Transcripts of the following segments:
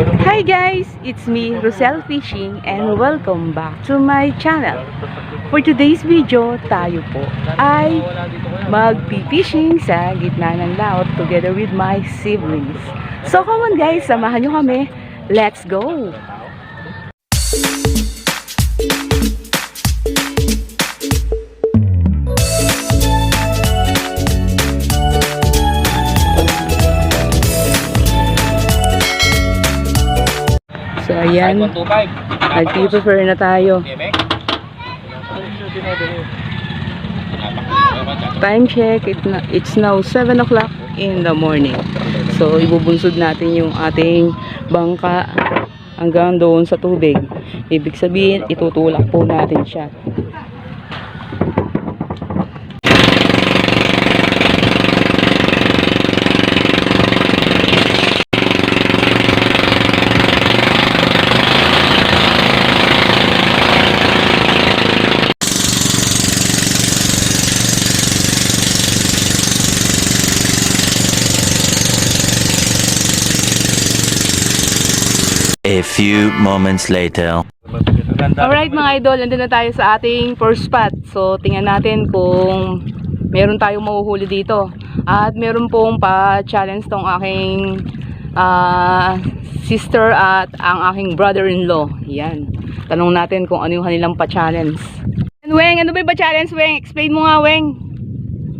Hi guys! It's me, Rosel Fishing and welcome back to my channel. For today's video, tayo po ay magpi-fishing sa gitna ng laot together with my siblings. So come on guys, samahan nyo kami. Let's go! So ayan, 125. nag-prefer na tayo. Time check, it na, it's now 7 o'clock in the morning. So, ibubunsod natin yung ating bangka hanggang doon sa tubig. Ibig sabihin, itutulak po natin siya. A few moments later. Alright mga idol, nandun na tayo sa ating first spot. So, tingnan natin kung meron tayong mahuhuli dito. At meron pong pa-challenge tong aking ah, sister at ang aking brother-in-law. Yan. Tanong natin kung ano yung kanilang pa-challenge. Weng, ano ba yung pa-challenge, Weng? Explain mo nga, Weng.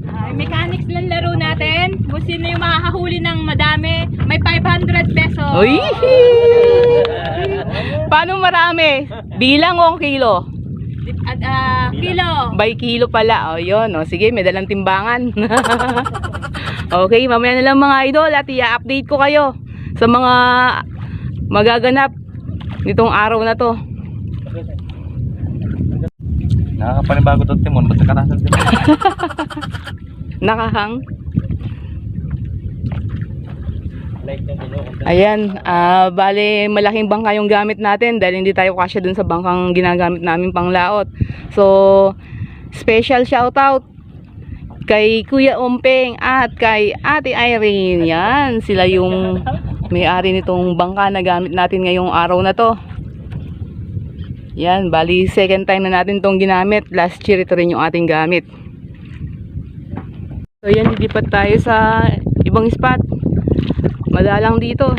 Ay, mechanics lang laro natin. Kung sino yung makakahuli ng madami, may 500 pesos. Uy! Paano marami? Bilang o ang kilo? At, ah, kilo. By kilo pala. O, yun. O, sige, may dalang timbangan. okay, mamaya na lang mga idol at i-update ko kayo sa mga magaganap nitong araw na to. Nakakapanibago to Timon, ba't nakarasan Timon? Nakahang. Ayan, ah bale malaking bangka yung gamit natin dahil hindi tayo kasya dun sa bangkang ginagamit namin pang laot. So, special shout out kay Kuya Ompeng at kay Ate Irene. Yan, sila yung may-ari nitong bangka na gamit natin ngayong araw na to. Yan, bali second time na natin tong ginamit. Last year ito rin yung ating gamit. So yan, lilipat tayo sa ibang spot. Madalang dito.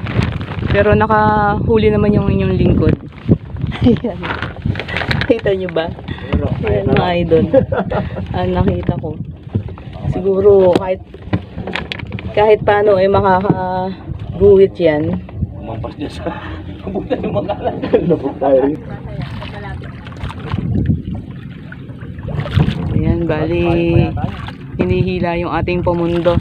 Pero nakahuli naman yung inyong lingkod. Ayan. Kita nyo ba? Ayan mga idol. Ah, nakita ko. Siguro kahit kahit paano ay makakaguhit yan. Kumampas niya sa... Kabuta yung mga kalan. Ayan, bali hinihila yung ating pamundo.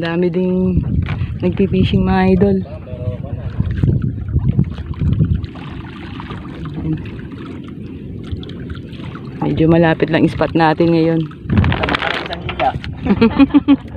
Ang dami ding nagpipishing mga idol. Medyo malapit lang spot natin ngayon.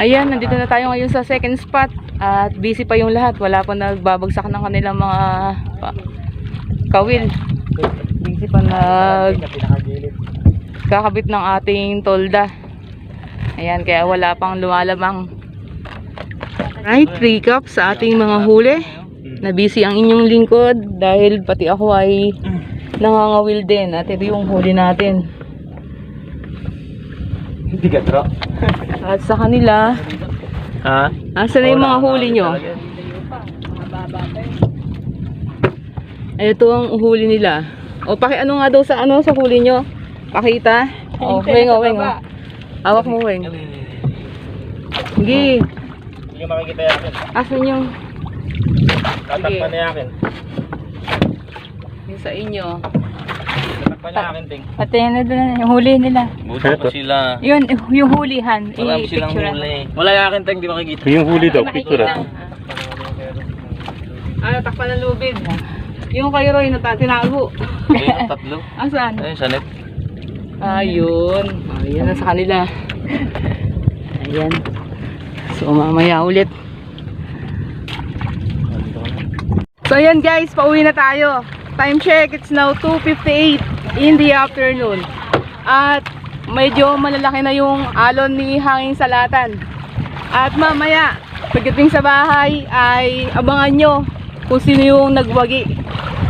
Ayan, nandito na tayo ngayon sa second spot at busy pa yung lahat. Wala pa nagbabagsak ng kanilang mga pa, kawil. Busy pa nag kakabit ng ating tolda. Ayan, kaya wala pang lumalabang. Right, recap sa ating mga huli. Na busy ang inyong lingkod dahil pati ako ay nangangawil din. At ito yung huli natin. Hindi ka tro. At sa kanila, Ha? asa na yung mga huli nyo? Ito ang huli nila. O paki ano nga daw sa ano sa huli nyo? Pakita. O, weng o, weng o. Hawak mo, weng. Sige. Hindi makikita yan. Asan yung Tatakpan niya akin. Yung sa inyo. Niya akin, Ting. Pati na doon, yung huli nila. Buto pa sila. Yun, yung hulihan. Marami silang huli. Wala yung akin, Ting. Di makikita. Yung huli daw, picture ah. Ah, takpan ng lubid. Yung kay Roy tinago. Ayun, tatlo. Asan? Ayun, sa net. Ayun. Ayun na sa kanila. Ayan. So, mamaya ulit. So, ayan guys. Pauwi na tayo. Time check. It's now 2.58 in the afternoon. At medyo malalaki na yung alon ni Hanging Salatan. At mamaya, pagdating sa bahay ay abangan nyo kung sino yung nagwagi.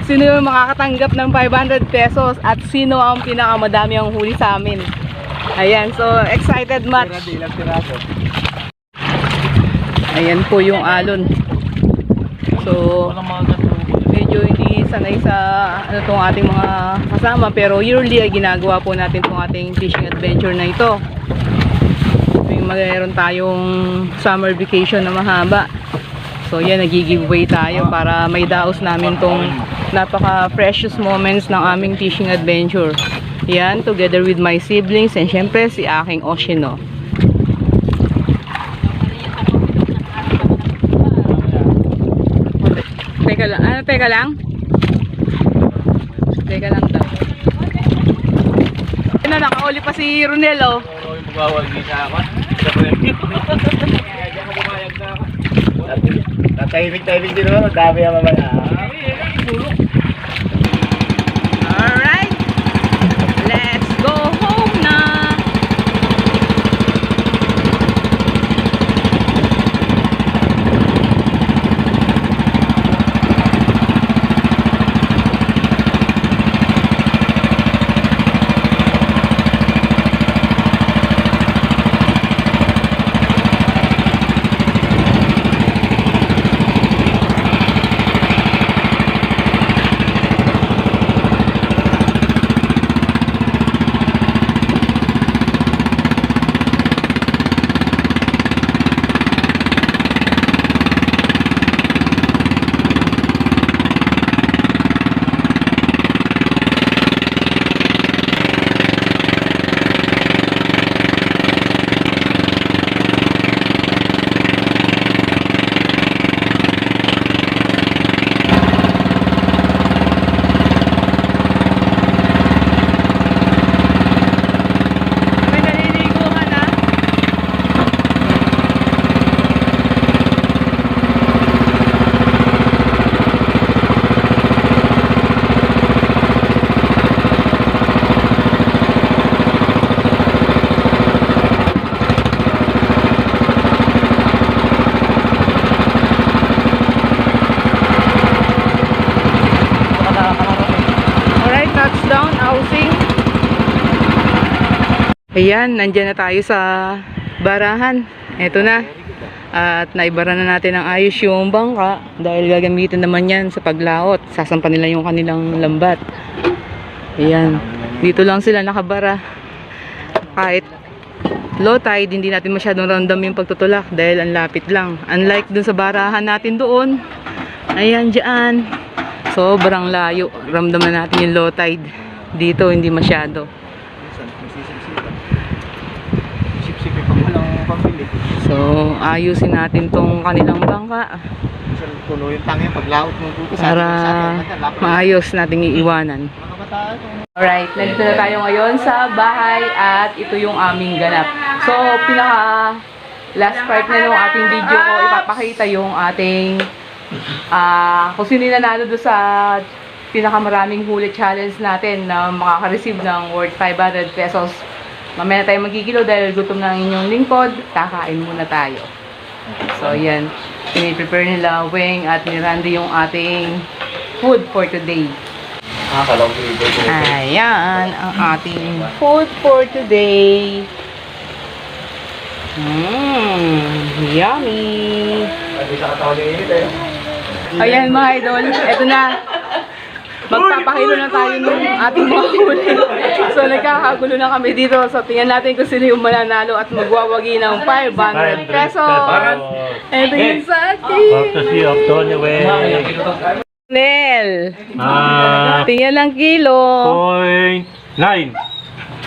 Sino yung makakatanggap ng 500 pesos at sino ang pinakamadami ang huli sa amin. Ayan, so excited much. Ayan po yung alon. So, Walang mga ganito. medyo hindi sanay sa ano tong ating mga kasama pero yearly ay ginagawa po natin tong ating fishing adventure na ito. Tuwing mayroon tayong summer vacation na mahaba. So yan, nag-giveaway tayo para may daos namin tong napaka precious moments ng aming fishing adventure. Yan, together with my siblings and syempre si aking Oshino. Teka lang, ano, teka lang? Teka lang daw. Ano, nakauli pa si Ronel, oh. Oo, yung magbawal di sa ako. Sa premyo. Kaya diyan ka bumayag na ako. Tatahimik-tahimik din naman. Ang dami ang mamaya. Alright. Let's go home na. May naliliguhan na. Alright, touchdown, housing. Ayan, nandyan na tayo sa barahan. Ito na. At naibara na natin ang ayos yung bangka dahil gagamitin naman yan sa paglaot. Sasampa nila yung kanilang lambat. Ayan. Dito lang sila nakabara. Kahit low tide, hindi natin masyadong ramdam yung pagtutulak dahil ang lapit lang. Unlike dun sa barahan natin doon. Ayan, dyan. Sobrang layo. Ramdam na natin yung low tide. Dito, hindi masyado. Sip-sipin pa lang pambili. So, ayusin natin tong kanilang bangka puno yung tangin pag laot mo dito. para maayos nating iiwanan. Alright, nandito na tayo ngayon sa bahay at ito yung aming ganap. So, pinaka last part na ng ating video ko, ipapakita yung ating ah kung sino yung nanalo doon sa pinakamaraming huli challenge natin na makaka-receive ng worth 500 pesos. Mamaya na tayo magkikilo dahil gutom na ang inyong lingkod, kakain muna tayo. So, yan. Piniprepare nila Weng at ni Randy yung ating food for today. Ah. Ayan, ang ating food for today. Mmm, yummy. Eh. Ayan mga idol, eto na. Magpapakilo na tayo ng ating mga huli. So nagkakagulo na kami dito. So tingnan natin kung sino yung mananalo at magwawagi ng 500 pesos. Ito yung sa akin. Courtesy of Tony Way. Nel, Ah, tingnan lang kilo. point nine.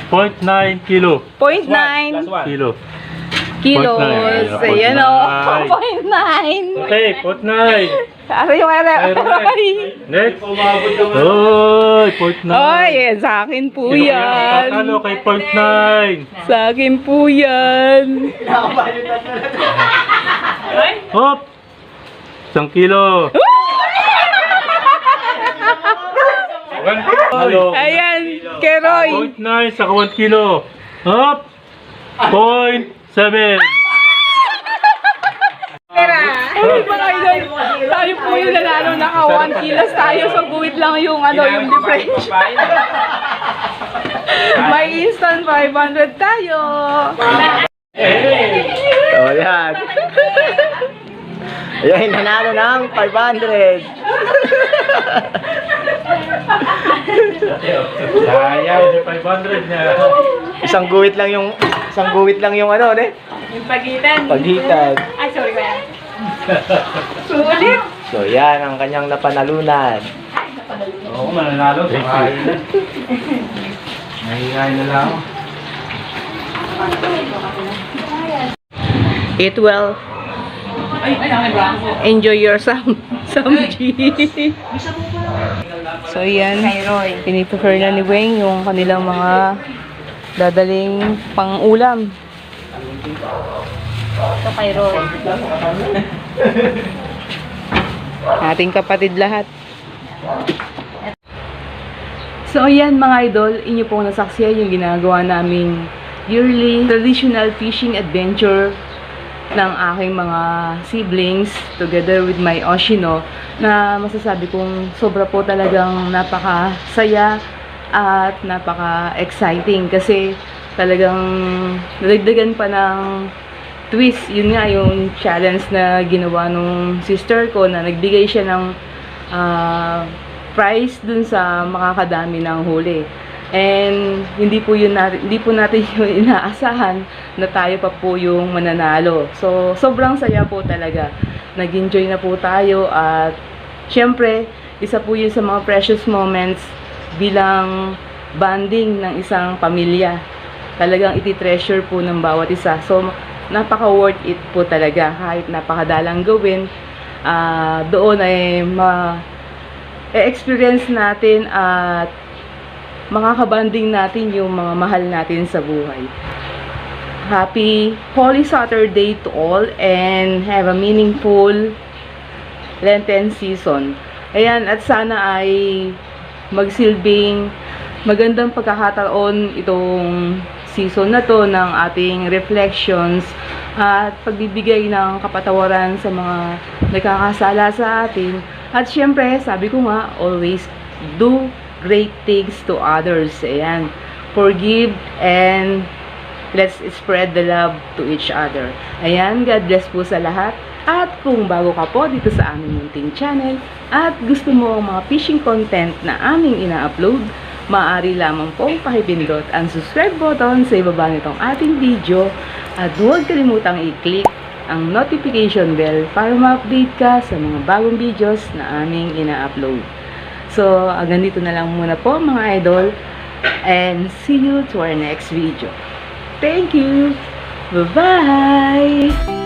Point nine kilo. Point nine Kilo. Kilos. Ayan o. Point nine. Point nine. Okay, point nine. Ano yung? Ay. Next. Oy, point nine. Oy, eh, sa akin po Sino yan. Tatalo kay point nine. Sa akin po yan. Hop! Isang kilo. Ayan, Keroy. Point nine sa one kilo. Hop! Point seven. Ay, idol, tayo po yung nanalo naka 1 kilos tayo. So, guwit lang yung ano, yung difference. May instant 500 tayo. So, yan. Ayun, nanalo ng 500. Sayang, 500 niya. Isang guwit lang yung isang guwit lang yung ano, ne? Yung pagitan. Pagitan. Ay, sorry ba yan? Sulit. So, yan ang kanyang napanalunan. Oo, mananalo. Thank you. Nahihain na lang. Eat well. Enjoy your sam samji. so yan, piniprefer na ni Weng yung kanilang mga dadaling pang-ulam. Ito kay Roy. Ating kapatid lahat. So ayan mga idol, inyo pong nasaksiyan yung ginagawa naming yearly traditional fishing adventure ng aking mga siblings together with my Oshino na masasabi kong sobra po talagang napakasaya at napaka-exciting kasi talagang nadagdagan pa ng twist. Yun nga yung challenge na ginawa nung sister ko na nagbigay siya ng ah, prize dun sa makakadami ng huli. And hindi po yun natin, hindi po natin yung inaasahan na tayo pa po yung mananalo. So, sobrang saya po talaga. Nag-enjoy na po tayo at syempre, isa po yun sa mga precious moments bilang bonding ng isang pamilya. Talagang iti-treasure po ng bawat isa. So, napaka worth it po talaga. Kahit napakadalang gawin, ah, doon ay ma experience natin at makakabanding natin yung mga mahal natin sa buhay. Happy Holy Saturday to all and have a meaningful Lenten season. Ayan, at sana ay magsilbing magandang pagkakataon itong season na to ng ating reflections at pagbibigay ng kapatawaran sa mga nagkakasala sa atin. At syempre, sabi ko nga, always do great things to others. Ayan. Forgive and let's spread the love to each other. Ayan, God bless po sa lahat. At kung bago ka po dito sa aming munting channel at gusto mo ang mga fishing content na aming ina-upload, maaari lamang pong pakipindot ang subscribe button sa ibaba nitong ating video at huwag kalimutang i-click ang notification bell para ma-update ka sa mga bagong videos na aming ina-upload. So, hanggang dito na lang muna po mga idol and see you to our next video. Thank you! Bye-bye!